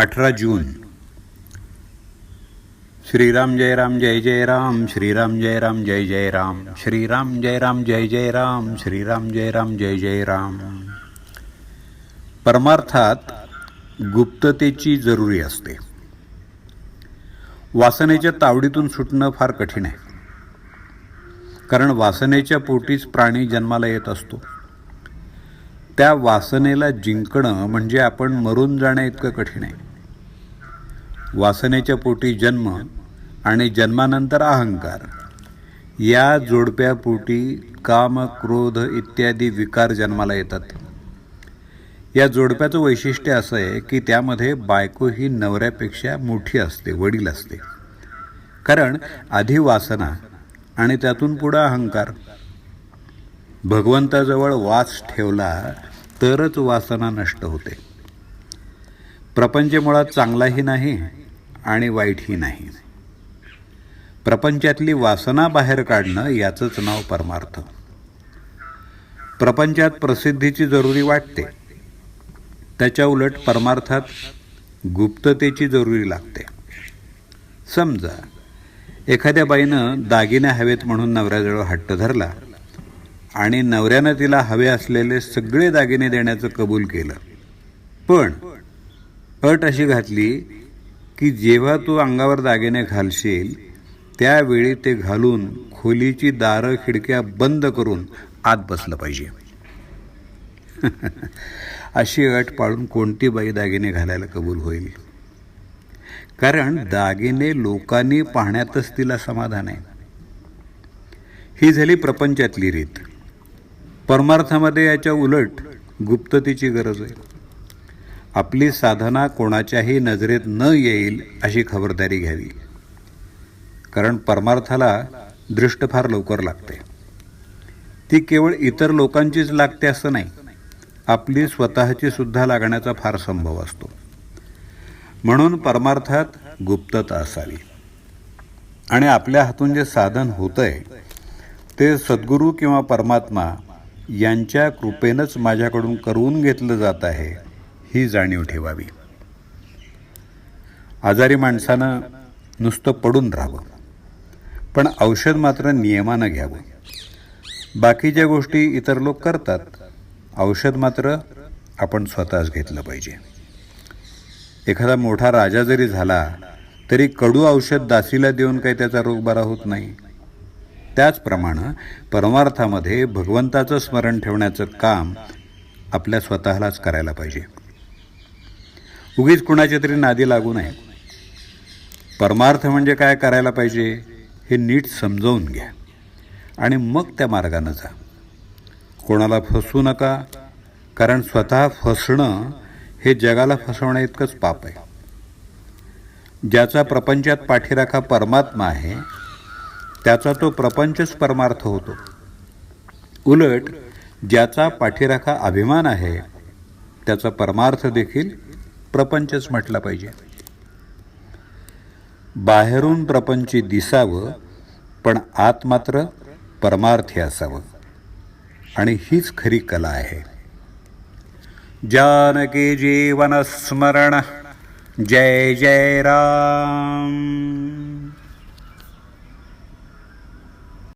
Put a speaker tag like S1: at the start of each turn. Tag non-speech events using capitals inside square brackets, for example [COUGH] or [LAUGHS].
S1: अठरा जून. श्रीराम जय राम जय जय राम श्रीराम जय राम जय जय राम श्रीराम जय राम जय जय राम श्रीराम जय राम जय जय राम. परमार्थात गुप्ततेची जरुरी असते. वासनेच्या तावडीतून सुटणं फार कठीण आहे. कारण वासनेच्या पोटीच प्राणी जन्माला येत असतो. त्या वासनेला जिंकणं म्हणजे आपण मरून जाणं इतकं कठीण आहे. वासनेच्या पोटी जन्म आणि जन्मानंतर अहंकार. या जोडप्यापोटी काम क्रोध इत्यादी विकार जन्माला येतात. या जोडप्याचं वैशिष्ट्य असं आहे की त्यामध्ये बायको ही नवऱ्यापेक्षा मोठी असते वडील असते. कारण आधी वासना आणि त्यातून पुढं अहंकार. भगवंताजवळ वास ठेवला तरच वासना नष्ट होते. प्रपंच मुळात चांगलाही नाही आणि वाईटही नाही. प्रपंचातली वासना बाहेर काढणं याचंच नाव परमार्थ. प्रपंचात प्रसिद्धीची जरुरी वाटते. त्याच्या उलट परमार्थात गुप्ततेची जरुरी लागते. समजा एखाद्या बाईनं दागिने हवेत म्हणून नवऱ्याजवळ हट्ट धरला आणि नवऱ्यानं तिला हवे असलेले सगळे दागिने देण्याचं कबूल केलं. पण अट अशी घातली की जेव्हा तू अंगावर दागिने घालशील त्यावेळी ते घालून खोलीची दारं खिडक्या बंद करून आत बसलं पाहिजे. [LAUGHS] अशी अट पाळून कोणती बाई दागिने घालायला कबूल होईल? कारण दागिने लोकांनी पाहण्यातच तिला समाधान आहे. ही झाली प्रपंचातली रीत. परमार्थामध्ये याच्या उलट गुप्ततेची गरज आहे. आपली साधना कोणाच्याही नजरेत न येईल अशी खबरदारी घ्यावी. कारण परमार्थाला दृष्ट फार लवकर लागते. ती केवळ इतर लोकांचीच लागते असं नाही. आपली स्वतःची सुद्धा लागण्याचा फार संभव असतो. म्हणून परमार्थात गुप्तता असावी. आणि आपल्या हातून जे साधन होतंय ते सद्गुरू किंवा परमात्मा यांच्या कृपेनंच माझ्याकडून करून घेतलं जात आहे ही जाणीव ठेवावी. आजारी माणसानं नुसतं पडून राहावं. पण औषध मात्र नियमानं घ्यावं. बाकीच्या गोष्टी इतर लोक करतात औषध मात्र आपण स्वतःच घेतलं पाहिजे. एखादा मोठा राजा जरी झाला तरी कडू औषध दासीला देऊन काही त्याचा रोग बरा होत नाही. त्याचप्रमाणे परमार्थामध्ये भगवंताचं स्मरण ठेवण्याचं काम आपल्या स्वतःलाच करायला पाहिजे. उगीच कुणाच्या तरी नादी लागू नये. परमार्थ म्हणजे काय करायला पाहिजे हे नीट समजावून घ्या. आणि मग त्या मार्गानं जा. कोणाला फसवू नका कारण स्वतः फसणं हे जगाला फसवण्या इतकंच पाप आहे. ज्याचा प्रपंचात पाठीराखा परमात्मा आहे त्याचा तो प्रपंचच परमार्थ होतो. उलट ज्याचा पाठीराखा अभिमान आहे त्याचा परमार्थ देखील प्रपंचच म्हटला पाहिजे. बाहेरून प्रपंची दिसावं पण आत मात्र परमार्थी असावं. आणि हीच खरी कला आहे. जानकी जीवन स्मरण. जय जय राम.